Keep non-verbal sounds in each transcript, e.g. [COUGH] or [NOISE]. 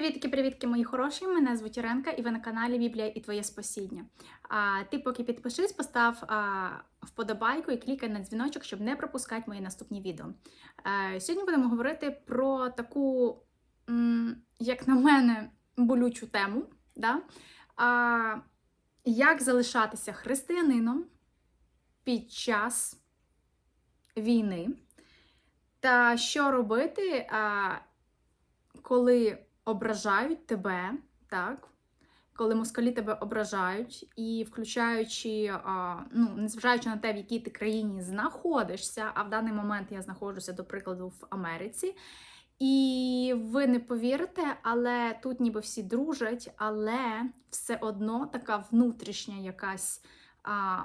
Привітки, привітки, мої хороші! Мене звуть Іренка, і ви на каналі Біблія і Твоє Спасіння. А ти поки підпишись, постав а, вподобайку і клікай на дзвіночок, щоб не пропускати мої наступні відео. Е, сьогодні будемо говорити про таку, як на мене, болючу тему. Да? А, як залишатися християнином під час війни, та що робити, а, коли ображають тебе, так? Коли москалі тебе ображають, і включаючи, ну, незважаючи на те, в якій ти країні знаходишся, а в даний момент я знаходжуся, до прикладу, в Америці. І ви не повірите, але тут ніби всі дружать, але все одно така внутрішня якась а,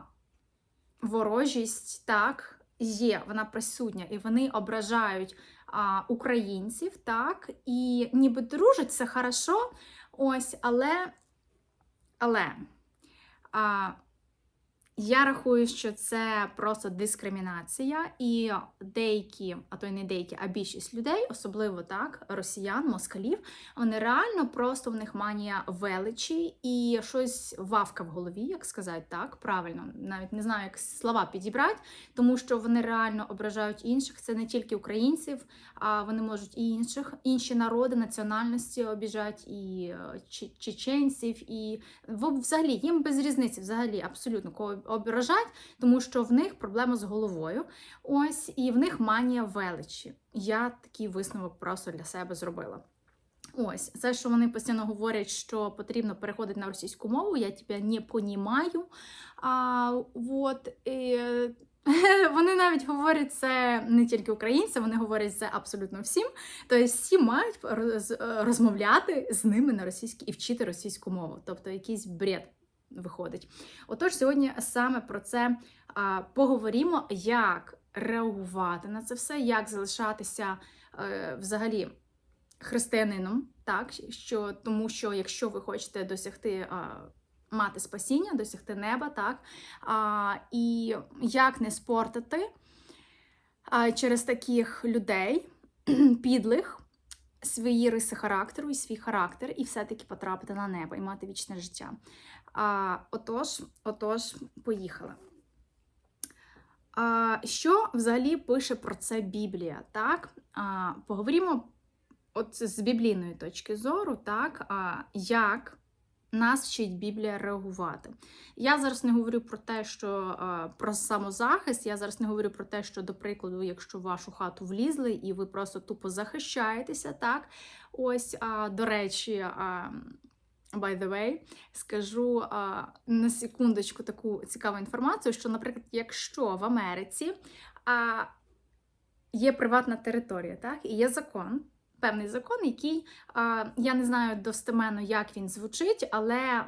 ворожість, так, є, вона присутня, і вони ображають а, українців, так, і ніби дружать, це хорошо, ось, але, але а, я рахую, що це просто дискримінація, і деякі, а то й не деякі, а більшість людей, особливо так, росіян, москалів, вони реально просто в них манія величі і щось вавка в голові, як сказати так, правильно, навіть не знаю, як слова підібрати, тому що вони реально ображають інших. Це не тільки українців, а вони можуть і інших, інші народи, національності обіжати, і е, чеченців, і взагалі їм без різниці, взагалі абсолютно кого ображать, тому що в них проблема з головою. Ось і в них манія величі. Я такий висновок просто для себе зробила. Ось, це, що вони постійно говорять, що потрібно переходити на російську мову, я тебе не понімаю. А, вот, і, [LAUGHS] вони навіть говорять це не тільки українці, вони говорять це абсолютно всім. Тобто всі мають розмовляти з ними на російській і вчити російську мову. Тобто якийсь бред виходить. Отож, сьогодні саме про це поговоримо, як реагувати на це все, як залишатися е, взагалі християнином, так що тому, що якщо ви хочете досягти. Мати спасіння, досягти неба, так? А, і як не спортити а, через таких людей, [CLEARS THROAT] підлих, свої риси характеру і свій характер, і все-таки потрапити на небо і мати вічне життя. А, отож, отож, поїхали. А, що взагалі пише про це Біблія? Так? А, поговоримо от з біблійної точки зору, так, а, як нас вчить Біблія реагувати. Я зараз не говорю про те, що про самозахист, я зараз не говорю про те, що, до прикладу, якщо в вашу хату влізли і ви просто тупо захищаєтеся, так? Ось, а, до речі, а, by the way, скажу а, на секундочку таку цікаву інформацію, що, наприклад, якщо в Америці а, є приватна територія, так, і є закон. Певний закон, який я не знаю достеменно, як він звучить, але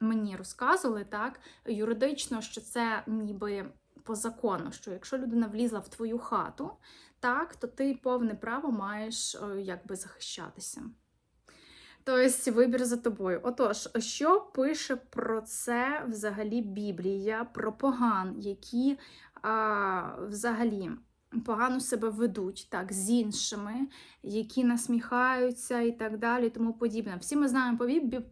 мені розказували так юридично, що це ніби по закону, що якщо людина влізла в твою хату, так, то ти повне право маєш якби захищатися. Тобто вибір за тобою. Отож, що пише про це взагалі Біблія, про поган, які а, взагалі погано себе ведуть так, з іншими, які насміхаються і так далі, тому подібне. Всі ми знаємо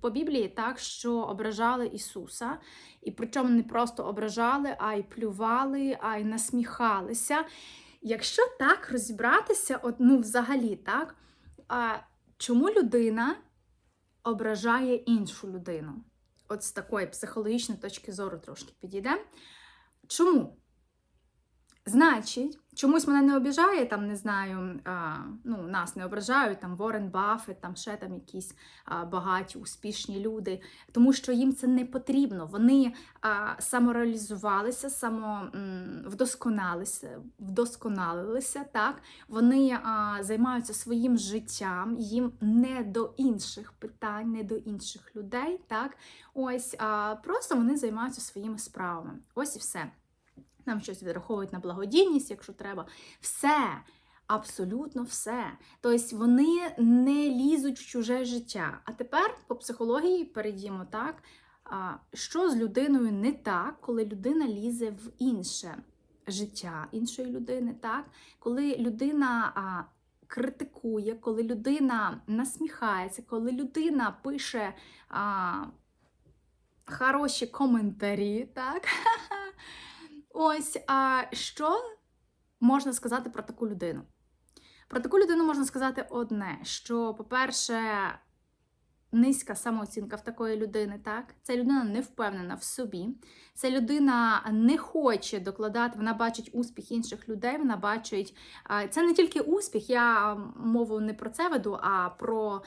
по Біблії так, що ображали Ісуса, і причому не просто ображали, а й плювали, а й насміхалися. Якщо так розібратися, от, ну взагалі, так, а, чому людина ображає іншу людину? От з такої психологічної точки зору трошки підійде. Чому? Значить, чомусь мене не обіжає, там не знаю, а, ну, нас не ображають, там Ворен Баффет, там ще там якісь а, багаті, успішні люди, тому що їм це не потрібно. Вони а, самореалізувалися, само м, вдосконалися, вдосконалилися, так? Вони а, займаються своїм життям, їм не до інших питань, не до інших людей. так? Ось а, просто вони займаються своїми справами. Ось і все. Нам щось відраховують на благодійність, якщо треба. Все, абсолютно все. Тобто вони не лізуть в чуже життя. А тепер по психології перейдімо так. Що з людиною не так, коли людина лізе в інше життя іншої людини, так? Коли людина критикує, коли людина насміхається, коли людина пише а, хороші коментарі, так? [LAUGHS] Ось, а що можна сказати про таку людину? Про таку людину можна сказати одне: що, по-перше, низька самооцінка в такої людини, так? Ця людина не впевнена в собі. Ця людина не хоче докладати, вона бачить успіх інших людей, вона бачить. Це не тільки успіх, я мову не про це веду, а про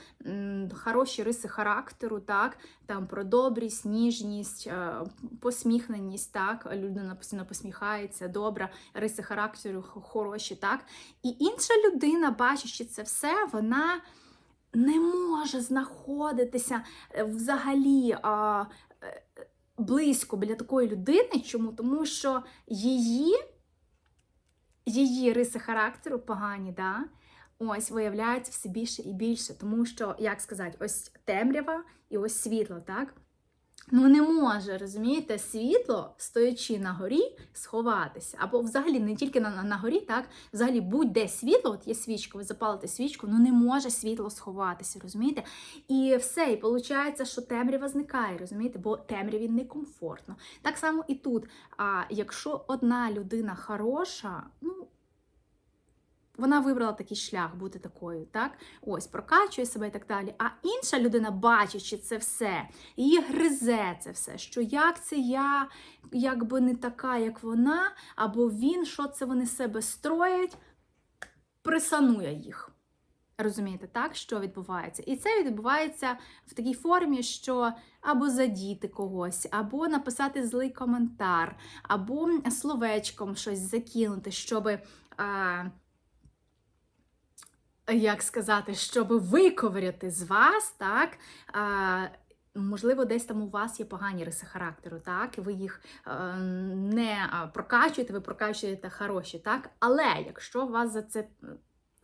хороші риси характеру, так? Там про добрість, ніжність, е, посміхненість, так? Людина постійно посміхається, добра, риси характеру хороші, так? І інша людина, бачачи це все, вона не може знаходитися е, взагалі а, е, близько біля такої людини. Чому? Тому що її, її риси характеру погані, да? ось виявляються все більше і більше. Тому що, як сказати, ось темрява і ось світло, так? Ну, не може, розумієте, світло, стоячи на горі, сховатися. Або взагалі не тільки на, на, горі, так, взагалі будь-де світло, от є свічка, ви запалите свічку, ну не може світло сховатися, розумієте? І все, і виходить, що темрява зникає, розумієте, бо темряві некомфортно. Так само і тут. А якщо одна людина хороша, ну. Вона вибрала такий шлях бути такою, так? Ось прокачує себе і так далі. А інша людина, бачачи це все, її гризе це все, що як це я якби не така, як вона, або він, що це вони себе строять, присанує їх. Розумієте, так, що відбувається? І це відбувається в такій формі, що або задіти когось, або написати злий коментар, або словечком щось закинути, щоби. Як сказати, щоб виковиряти з вас, так. Можливо, десь там у вас є погані риси характеру, так, і ви їх е, не прокачуєте, ви прокачуєте хороші, так. Але якщо вас за це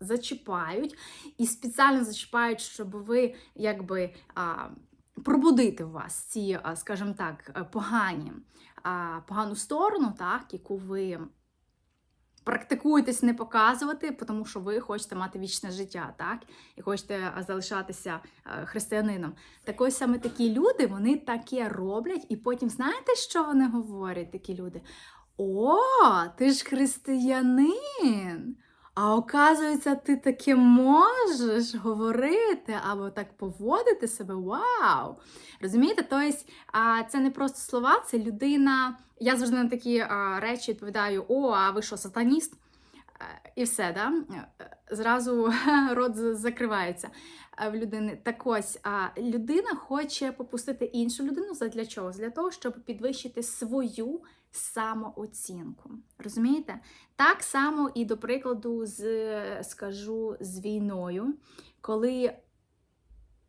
зачіпають і спеціально зачіпають, щоб ви якби а, пробудити в вас ці, скажімо так, погані, а, погану сторону, так, яку ви практикуєтесь не показувати, тому що ви хочете мати вічне життя, так? І хочете залишатися християнином. Так ось саме такі люди, вони таке роблять, і потім знаєте, що вони говорять, такі люди? О, ти ж християнин! А оказується, ти таке можеш говорити або так поводити себе. Вау! Розумієте? Тобто, це не просто слова, це людина. Я завжди на такі речі відповідаю: О, а ви що, сатаніст? Е, І все, да? Е, зразу [LAUGHS] рот закривається е, в людини. Так ось, людина хоче попустити іншу людину для чого? Для того, щоб підвищити свою самооцінку. Розумієте? Так само і до прикладу, з, скажу, з війною, коли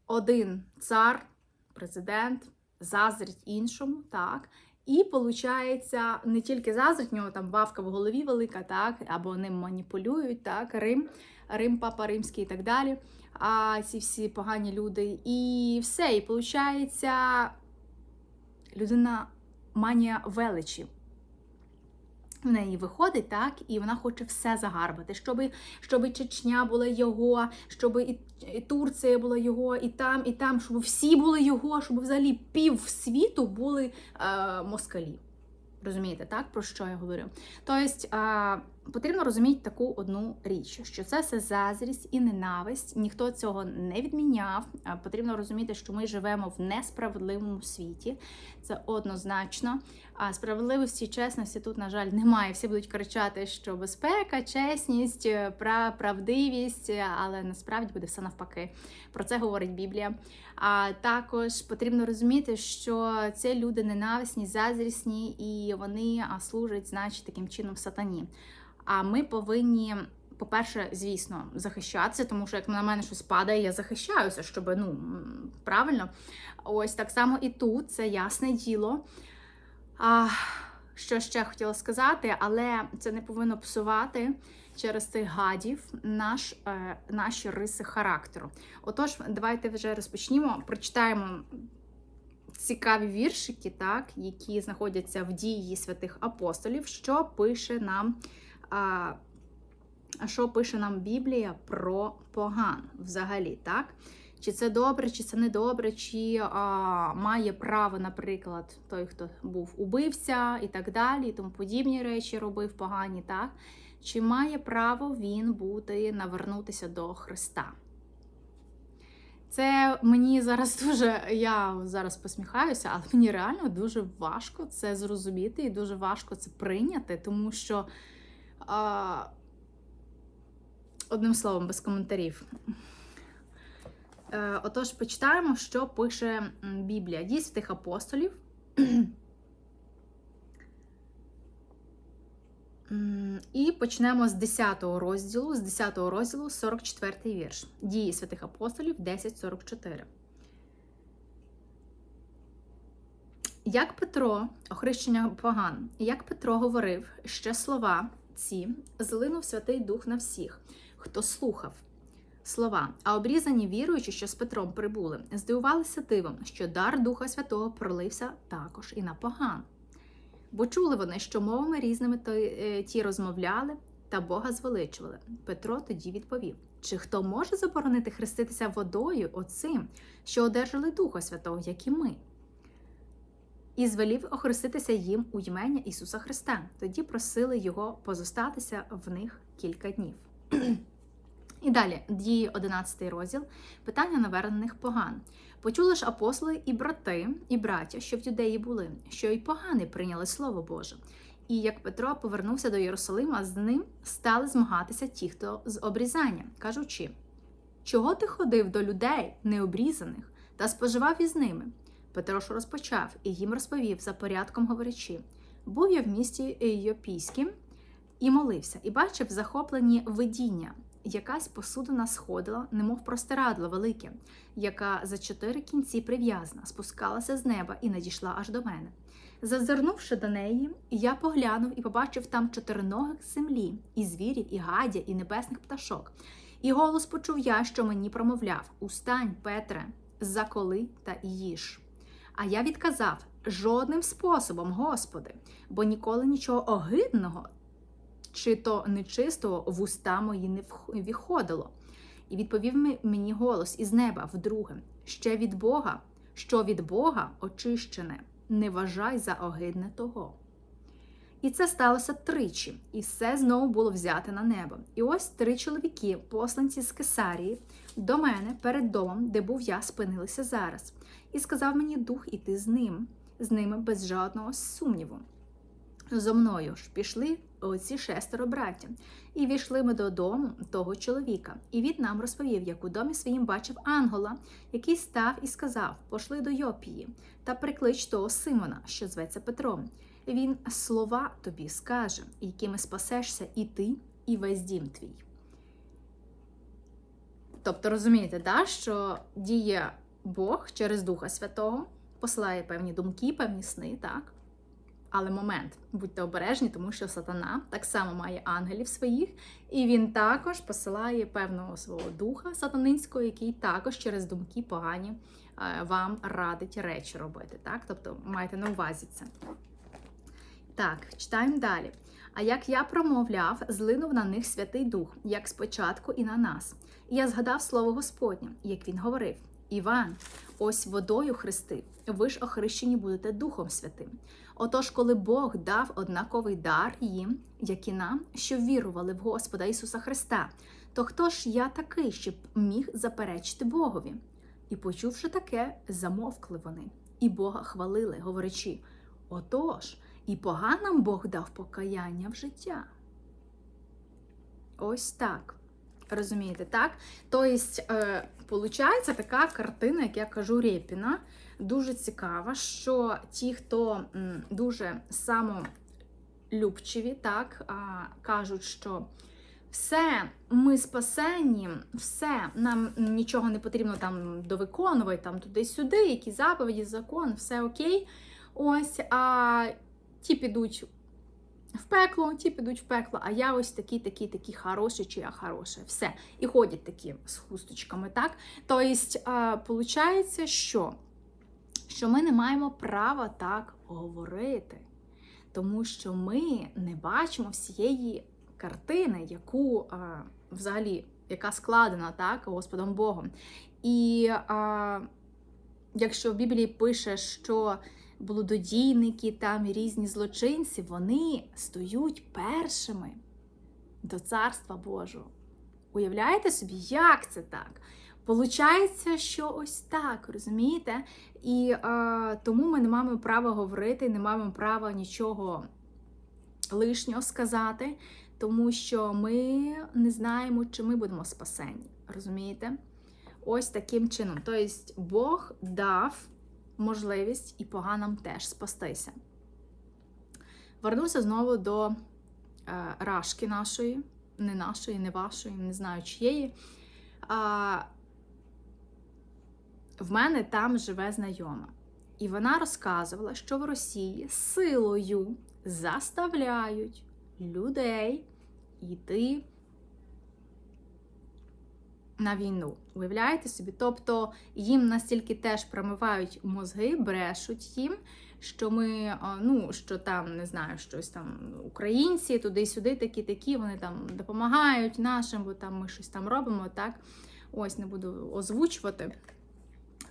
один цар, президент заздрить іншому, так. І виходить, не тільки заздрить, нього там бавка в голові велика, так, або ним маніпулюють, так, Рим, Рим, Папа Римський і так далі. А ці всі погані люди. І все. І виходить, людина манія величі. В неї виходить, так, і вона хоче все загарбати, щоб, щоб Чечня була його, щоб і, і Турція була його, і там, і там, щоб всі були його, щоб взагалі пів світу були е, москалі. Розумієте, так, про що я говорю? Тобто е, потрібно розуміти таку одну річ, що це все зазрість і ненависть, ніхто цього не відміняв. Е, Потрібно розуміти, що ми живемо в несправедливому світі. Це однозначно. А справедливості чесності тут, на жаль, немає. Всі будуть кричати, що безпека, чесність, е, пра- правдивість, е, але насправді буде все навпаки. Про це говорить Біблія. А також потрібно розуміти, що це люди ненависні, зазрісні, і вони служать, значить, таким чином сатані. А ми повинні. По-перше, звісно, захищатися, тому що як на мене щось падає, я захищаюся, щоб ну правильно. Ось так само і тут це ясне діло. А, що ще хотіла сказати, але це не повинно псувати через цих гадів наш, е, наші риси характеру. Отож, давайте вже розпочнімо. Прочитаємо цікаві віршики, так, які знаходяться в дії святих апостолів, що пише нам а, що пише нам Біблія про поган взагалі, так? Чи це добре, чи це не добре, чи а, має право, наприклад, той, хто був убивця і так далі, і тому подібні речі робив погані, так? Чи має право він бути навернутися до Христа? Це мені зараз [LAUGHS] дуже, я зараз посміхаюся, але мені реально дуже важко це зрозуміти і дуже важко це прийняти, тому що, а, одним словом, без коментарів. Е, Отож, почитаємо, що пише Біблія. Дій святих апостолів. [CLEARS THROAT] І почнемо з 10 розділу, з 10 розділу 44 вірш. Дії святих апостолів 10.44. Як Петро, охрещення поган, як Петро говорив, ще слова ці злинув Святий Дух на всіх, хто слухав слова, а обрізані віруючи, що з Петром прибули, здивувалися дивом, що дар Духа Святого пролився також і на поган. Бо чули вони, що мовами різними е, ті розмовляли та Бога звеличували. Петро тоді відповів: чи хто може заборонити хреститися водою оцим, що одержали Духа Святого, як і ми? І звелів охреститися їм у ймення Ісуса Христа. Тоді просили його позостатися в них кілька днів. І далі, дії 11 розділ, питання навернених поган. Почули ж апостоли і брати, і браття, що в юдеї були, що й погани прийняли Слово Боже. І як Петро повернувся до Єрусалима, з ним стали змагатися ті, хто з обрізання, кажучи: Чого ти ходив до людей необрізаних та споживав із ними? Петро ж розпочав і їм розповів за порядком говорячи: був я в місті Йопійськім і молився, і бачив захоплені видіння. Якась посудина сходила, немов простирадло велике, яка за чотири кінці прив'язана, спускалася з неба і надійшла аж до мене. Зазирнувши до неї, я поглянув і побачив там чотириногих землі, і звірів, і гадя, і небесних пташок. І голос почув я, що мені промовляв: Устань, Петре, заколи та їж. А я відказав жодним способом, Господи, бо ніколи нічого огидного чи то нечистого в уста мої не віходило. І відповів мені голос із неба вдруге: ще від Бога, що від Бога очищене, не вважай за огидне того. І це сталося тричі, і все знову було взяте на небо. І ось три чоловіки, посланці з Кесарії, до мене перед домом, де був я, спинилися зараз, і сказав мені дух іти з ним, з ними без жодного сумніву. Зо мною ж пішли оці шестеро браття, і війшли ми додому того чоловіка. І він нам розповів, як у домі своїм бачив ангела, який став і сказав: Пошли до Йопії та приклич того Симона, що зветься Петром. Він слова тобі скаже, якими спасешся і ти, і весь дім твій. Тобто розумієте, да, що діє Бог через Духа Святого, посилає певні думки, певні сни, так? Але момент, будьте обережні, тому що сатана так само має ангелів своїх, і він також посилає певного свого духа сатанинського, який також через думки погані е, вам радить речі робити. Так? Тобто майте на увазі це. Так, читаємо далі. А як я промовляв, злинув на них Святий Дух, як спочатку і на нас. І я згадав слово Господнє, як він говорив: Іван, ось водою хрести, ви ж охрещені будете Духом Святим. Отож, коли Бог дав однаковий дар їм, як і нам, що вірували в Господа Ісуса Христа, то хто ж я такий, щоб міг заперечити Богові? І, почувши таке, замовкли вони, і Бога хвалили, говорячи: Отож, і поганим Бог дав покаяння в життя. Ось так. Розумієте, так? Тобто, е, получається така картина, як я кажу, Рєпіна, дуже цікава, що ті, хто дуже самолюбчиві, так, кажуть, що все, ми спасені, все, нам нічого не потрібно там довиконувати, там туди-сюди, які заповіді, закон, все окей. Ось, а ті підуть в пекло, ті підуть в пекло, а я ось такий, такий, такий хороший, чи я хороша. Все. І ходять такі з хусточками, так? Тобто, виходить, що? що ми не маємо права так говорити, тому що ми не бачимо всієї картини, яку взагалі яка складена так, Господом Богом. І а, якщо в Біблії пише, що блудодійники там і різні злочинці, вони стоють першими до Царства Божого. Уявляєте собі, як це так? Получається, що ось так, розумієте? І а, тому ми не маємо права говорити, не маємо права нічого лишнього сказати, тому що ми не знаємо, чи ми будемо спасені. Розумієте? Ось таким чином. Тобто Бог дав можливість і поганам теж спастися. Вернуся знову до е, рашки нашої, не нашої, не вашої, не знаю чиєї. А, в мене там живе знайома. І вона розказувала, що в Росії силою заставляють людей йти на війну. Уявляєте собі? Тобто їм настільки теж промивають мозги, брешуть їм, що ми, ну, що там, не знаю, щось там українці туди-сюди, такі-такі, вони там допомагають нашим, бо там ми щось там робимо, так? Ось не буду озвучувати.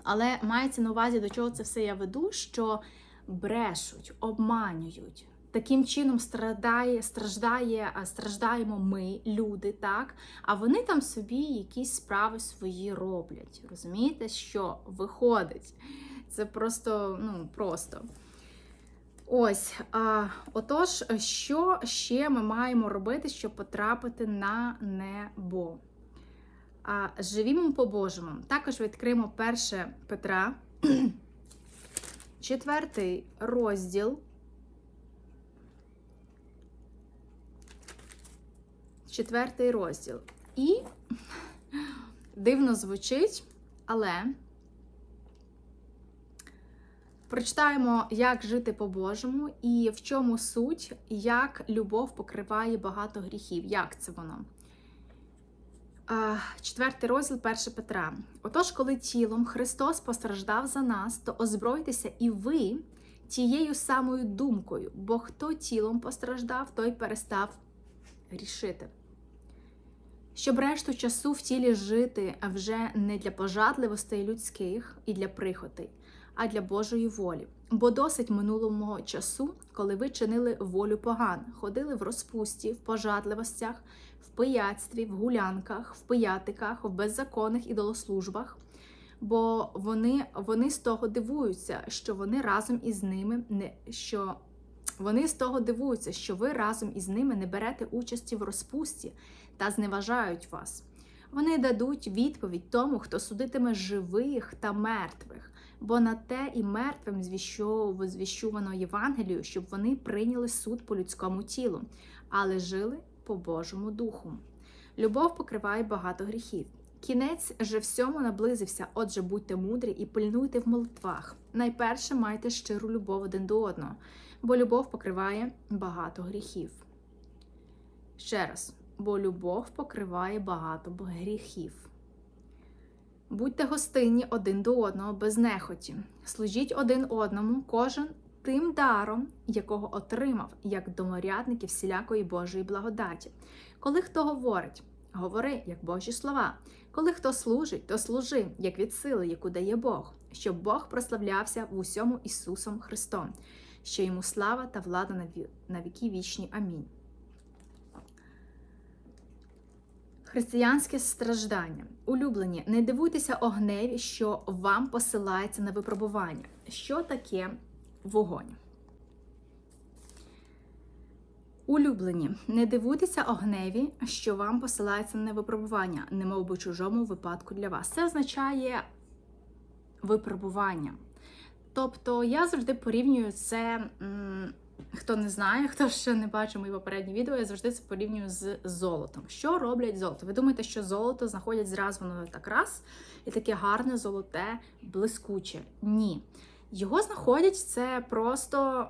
Але мається на увазі, до чого це все я веду, що брешуть, обманюють. Таким чином страждає, страждає, страждаємо ми, люди, так? А вони там собі якісь справи свої роблять. Розумієте, що виходить? Це просто, ну, просто. Ось, а, отож, що ще ми маємо робити, щоб потрапити на небо? А, Живімо по-божому. Також відкриємо 1 Петра, [CLEARS THROAT] четвертий розділ. Четвертий розділ. І дивно звучить, але прочитаємо, як жити по-божому і в чому суть, як любов покриває багато гріхів. Як це воно? Четвертий розділ 1 Петра. Отож, коли тілом Христос постраждав за нас, то озбройтеся і ви тією самою думкою, бо хто тілом постраждав, той перестав грішити. Щоб решту часу в тілі жити, вже не для пожадливостей людських і для прихотей, а для Божої волі. Бо досить минулого часу, коли ви чинили волю поган, ходили в розпусті, в пожадливостях, в пияцтві, в гулянках, в пиятиках, в беззаконних ідолослужбах. Бо вони вони з того дивуються, що вони разом із ними не що вони з того дивуються, що ви разом із ними не берете участі в розпусті та зневажають вас. Вони дадуть відповідь тому, хто судитиме живих та мертвих, бо на те і мертвим звіщувано Євангелію, щоб вони прийняли суд по людському тілу, але жили по Божому духу. Любов покриває багато гріхів. Кінець же всьому наблизився, отже, будьте мудрі і пильнуйте в молитвах. Найперше майте щиру любов один до одного, бо любов покриває багато гріхів. Ще раз, бо любов покриває багато гріхів. Будьте гостинні один до одного без нехоті, служіть один одному, кожен тим даром, якого отримав, як доморядники всілякої Божої благодаті. Коли хто говорить, говори, як Божі слова. Коли хто служить, то служи, як від сили, яку дає Бог, щоб Бог прославлявся в усьому Ісусом Христом, що йому слава та влада на віки вічні. Амінь. Християнське страждання. Улюблені, не дивуйтеся огневі, що вам посилається на випробування. Що таке вогонь? Улюблені, не дивуйтеся огневі, що вам посилається на випробування, немов би чужому випадку для вас. Це означає випробування. Тобто я завжди порівнюю це. Хто не знає, хто ще не бачив мої попередні відео, я завжди це порівнюю з золотом. Що роблять золото? Ви думаєте, що золото знаходять зразу воно так раз, і таке гарне, золоте, блискуче? Ні. Його знаходять це просто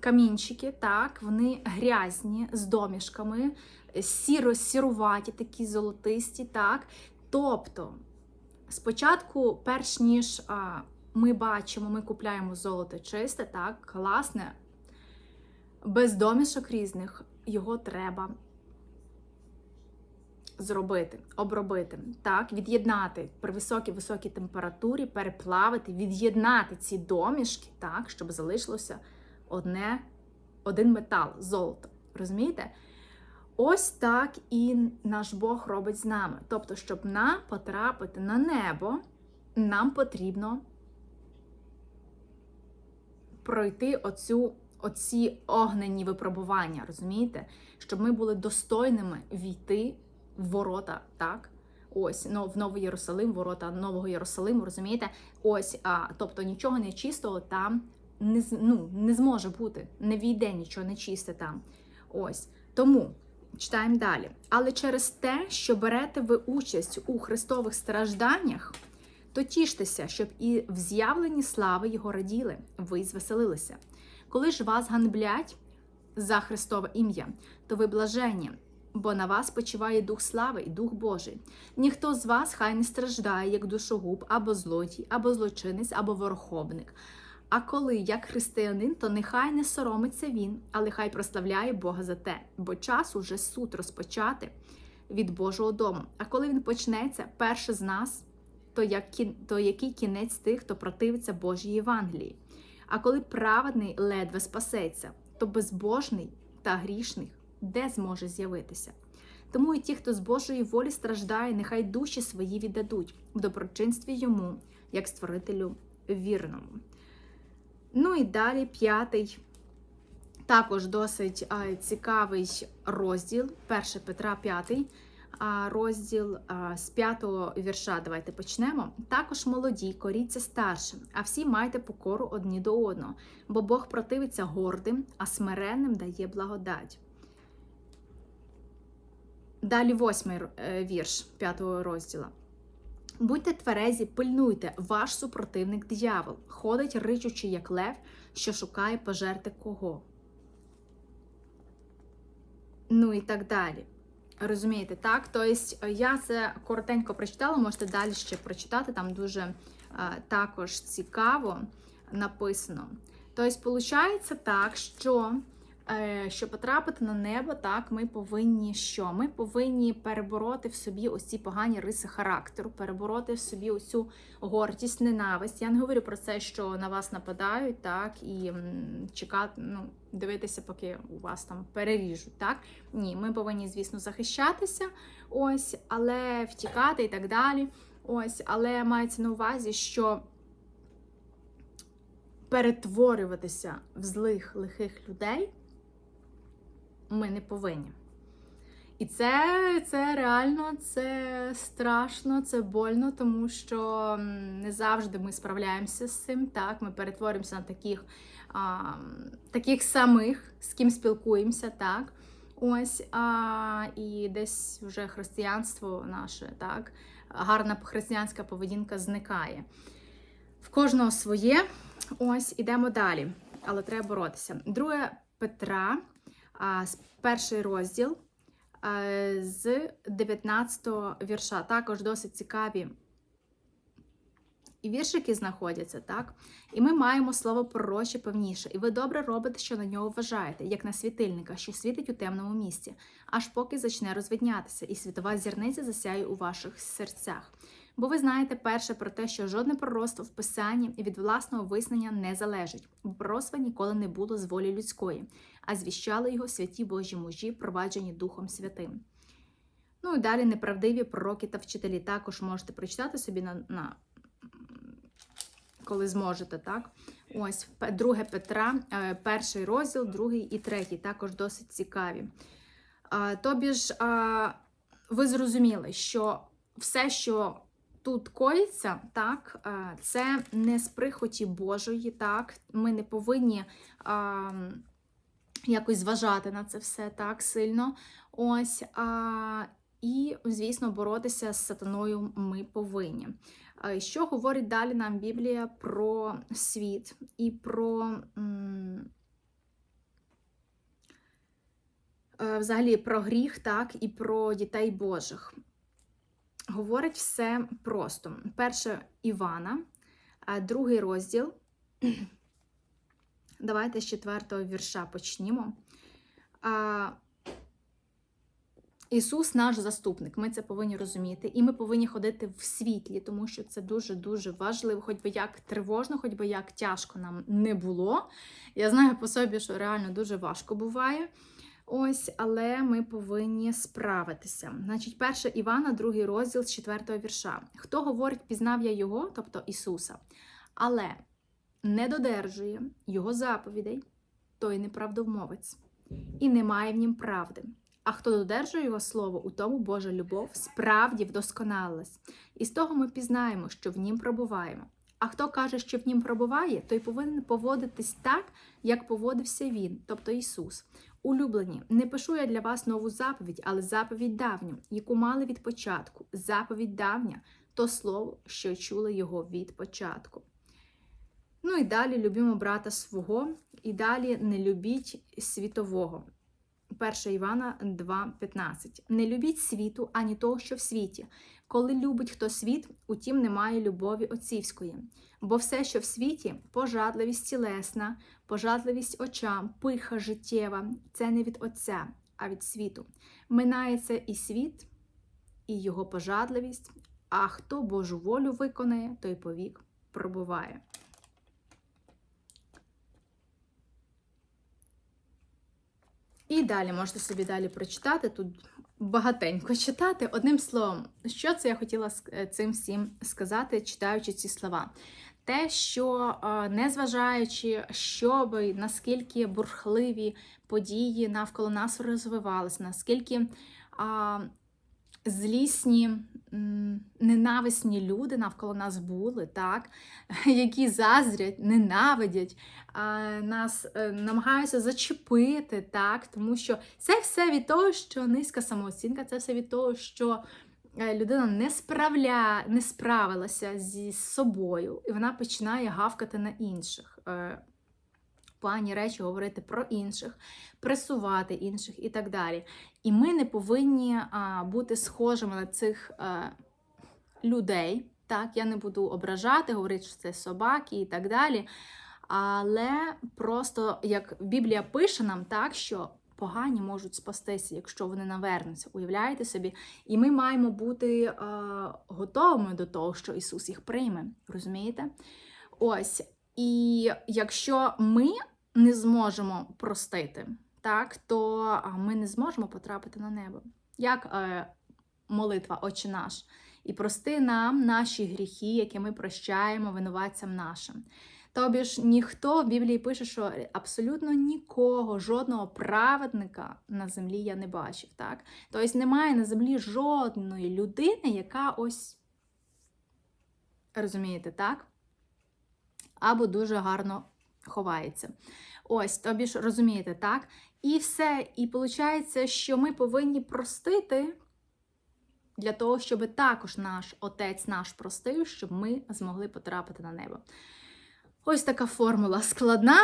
камінчики, так, вони грязні з домішками, сіро сіруваті, такі золотисті, так. Тобто, спочатку, перш ніж ми бачимо, ми купляємо золото чисте, так, класне без домішок різних, його треба зробити, обробити, так, від'єднати при високій високій температурі, переплавити, від'єднати ці домішки, так, щоб залишилося одне, один метал, золото. Розумієте? Ось так і наш Бог робить з нами. Тобто, щоб нам потрапити на небо, нам потрібно пройти оцю, оці огненні випробування, розумієте? Щоб ми були достойними війти в ворота, так? Ось, ну, в Новий Єрусалим, ворота Нового Єрусалиму, розумієте? Ось, а, тобто нічого нечистого там не, ну, не зможе бути, не війде нічого нечисте там. Ось. Тому читаємо далі. Але через те, що берете ви участь у Христових стражданнях, то тіштеся, щоб і в з'явленні слави Його раділи, ви звеселилися. Коли ж вас ганблять за Христове ім'я, то ви блаженні, бо на вас почиває Дух слави і Дух Божий. Ніхто з вас хай не страждає, як душогуб, або злодій, або злочинець, або ворохобник. А коли як християнин, то нехай не соромиться він, але хай прославляє Бога за те, бо час уже суд розпочати від Божого дому. А коли він почнеться, перше з нас, то, як, то який кінець тих, хто противиться Божій Євангелії? А коли праведний ледве спасеться, то безбожний та грішний де зможе з'явитися? Тому і ті, хто з Божої волі страждає, нехай душі свої віддадуть в доброчинстві йому, як створителю вірному. Ну і далі п'ятий, також досить цікавий розділ, 1 Петра 5, а, розділ з 5 вірша. Давайте почнемо. Також молоді, коріться старшим, а всі майте покору одні до одного, бо Бог противиться гордим, а смиренним дає благодать. Далі восьмий е, вірш п'ятого розділа. Будьте тверезі, пильнуйте, ваш супротивник диявол, ходить ричучи, як лев, що шукає пожерти кого. Ну і так далі. Розумієте, так? Тобто я це коротенько прочитала, можете далі ще прочитати, там дуже е, також цікаво написано. Тобто, виходить так, що е, щоб потрапити на небо, так, ми повинні що? Ми повинні перебороти в собі ось ці погані риси характеру, перебороти в собі оцю гордість, ненависть. Я не говорю про це, що на вас нападають, так, і чекати, ну, дивитися, поки у вас там переріжуть. так. Ні, ми повинні, звісно, захищатися, ось, але втікати і так далі. Ось, але мається на увазі, що перетворюватися в злих лихих людей ми не повинні. І це, це реально це страшно, це больно, тому що не завжди ми справляємося з цим. Так, ми перетворюємося на таких, а, таких самих, з ким спілкуємося, так. Ось, а, і десь вже християнство наше, так, гарна християнська поведінка зникає. В кожного своє. Ось, ідемо далі. Але треба боротися. Друге Петра, перший розділ з 19 вірша. Також досить цікаві віршики знаходяться, так? І ми маємо слово пророче певніше, і ви добре робите, що на нього вважаєте, як на світильника, що світить у темному місці, аж поки зачне розвиднятися, і світова зірниця засяє у ваших серцях. Бо ви знаєте перше про те, що жодне пророцтво в Писанні від власного визнання не залежить, бо пророцтва ніколи не було з волі людської, а звіщали його святі Божі мужі, проваджені Духом Святим. Ну і далі неправдиві пророки та вчителі також можете прочитати собі на, на коли зможете, так? Ось, П- друге Петра, е, перший розділ, другий і третій, також досить цікаві. Тобі ж ви зрозуміли, що все, що тут коїться, так, е, це не з прихоті Божої, так, ми не повинні а, якось зважати на це все так сильно. Ось, а, і, звісно, боротися з сатаною ми повинні. Що говорить далі нам Біблія про світ і про е, взагалі про гріх, так, і про дітей Божих? Говорить все просто. Перше Івана, другий розділ. [CLEARS THROAT] Давайте з четвертого вірша почнімо. Ісус наш заступник. Ми це повинні розуміти, і ми повинні ходити в світлі, тому що це дуже дуже важливо, хоч би як тривожно, хоч би як тяжко нам не було. Я знаю по собі, що реально дуже важко буває. Ось, але ми повинні справитися. Значить, 1 Івана, другий розділ з 4 вірша. Хто говорить, пізнав я його, тобто Ісуса, але не додержує Його заповідей, той неправдомовець, і немає в нім правди. А хто додержує його слово, у тому Божа любов справді вдосконалилась. І з того ми пізнаємо, що в нім пробуваємо. А хто каже, що в нім пробуває, той повинен поводитись так, як поводився він, тобто Ісус. Улюблені, не пишу я для вас нову заповідь, але заповідь давню, яку мали від початку. Заповідь давня то слово, що чули його від початку. Ну і далі любімо брата свого, і далі не любіть світового. 1 Івана 2,15. Не любіть світу, ані того, що в світі. Коли любить хто світ, утім немає любові отцівської. Бо все, що в світі, пожадливість тілесна, пожадливість очам, пиха життєва, це не від Отця, а від світу. Минається і світ, і його пожадливість, а хто Божу волю виконає, той повік пробуває. І далі можете собі далі прочитати. Тут багатенько читати. Одним словом, що це я хотіла цим всім сказати, читаючи ці слова. Те, що е, незважаючи, що би, наскільки бурхливі події навколо нас розвивалися, наскільки а, злісні, ненависні люди навколо нас були, так, [LAUGHS] які заздрять, ненавидять, а, нас е, намагаються зачепити, так, тому що це все від того, що низька самооцінка, це все від того, що людина не справля, не справилася зі собою, і вона починає гавкати на інших. е, Погані речі говорити про інших, пресувати інших і так далі. І ми не повинні а, бути схожими на цих а, людей. Так, я не буду ображати, говорити, що це собаки і так далі. Але просто як Біблія пише нам, так що погані можуть спастися, якщо вони навернуться. Уявляєте собі? І ми маємо бути е, готовими до того, що Ісус їх прийме. Розумієте? Ось. І якщо ми не зможемо простити, так, то ми не зможемо потрапити на небо. Як е, молитва Отче наш, і прости нам наші гріхи, які ми прощаємо винуватцям нашим. Тобі ж ніхто в Біблії пише, що абсолютно нікого, жодного праведника на землі я не бачив. Так? Тобто немає на землі жодної людини, яка ось розумієте, так? Або дуже гарно ховається. Ось, тобі ж розумієте, так? І все. І виходить, що ми повинні простити для того, щоб також наш отець наш простив, щоб ми змогли потрапити на небо. Ось така формула складна,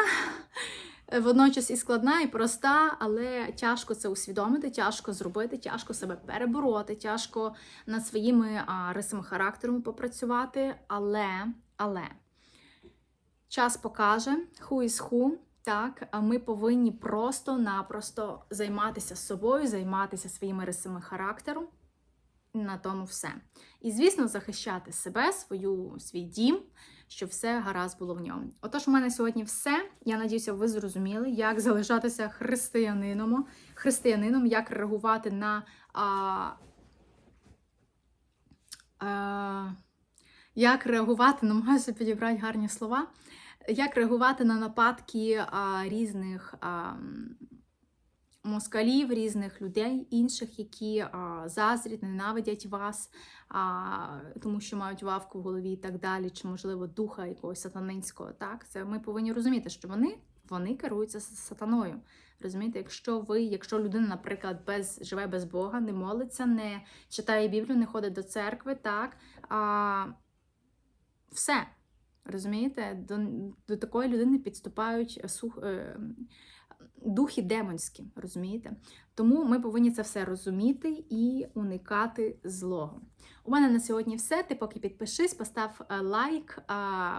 водночас і складна, і проста, але тяжко це усвідомити, тяжко зробити, тяжко себе перебороти, тяжко над своїми рисами характеру попрацювати. Але, але час покаже, who is who, так, ми повинні просто-напросто займатися собою, займатися своїми рисами характеру. На тому все. І, звісно, захищати себе, свою, свій дім, щоб все гаразд було в ньому. Отож, у мене сьогодні все. Я надіюся, ви зрозуміли, як залишатися християнином, християнином, як реагувати на. А, а, як реагувати, намагаюся підібрати гарні слова, як реагувати на нападки а, різних. А, москалів, різних людей, інших, які заздрять, ненавидять вас, тому що мають вавку в голові і так далі, чи, можливо, духа якогось сатанинського. Так, це ми повинні розуміти, що вони, вони керуються сатаною. Розумієте, якщо ви, якщо людина, наприклад, без живе без Бога, не молиться, не читає Біблію, не ходить до церкви, так а, все. Розумієте, до, до такої людини підступають сух. Е, духи демонські, розумієте? Тому ми повинні це все розуміти і уникати злого. У мене на сьогодні все. Ти поки підпишись, постав е, лайк,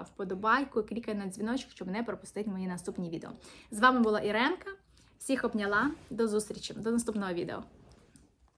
вподобайку, клікай на дзвіночок, щоб не пропустити мої наступні відео. З вами була Іренка. Всіх обняла. До зустрічі, до наступного відео.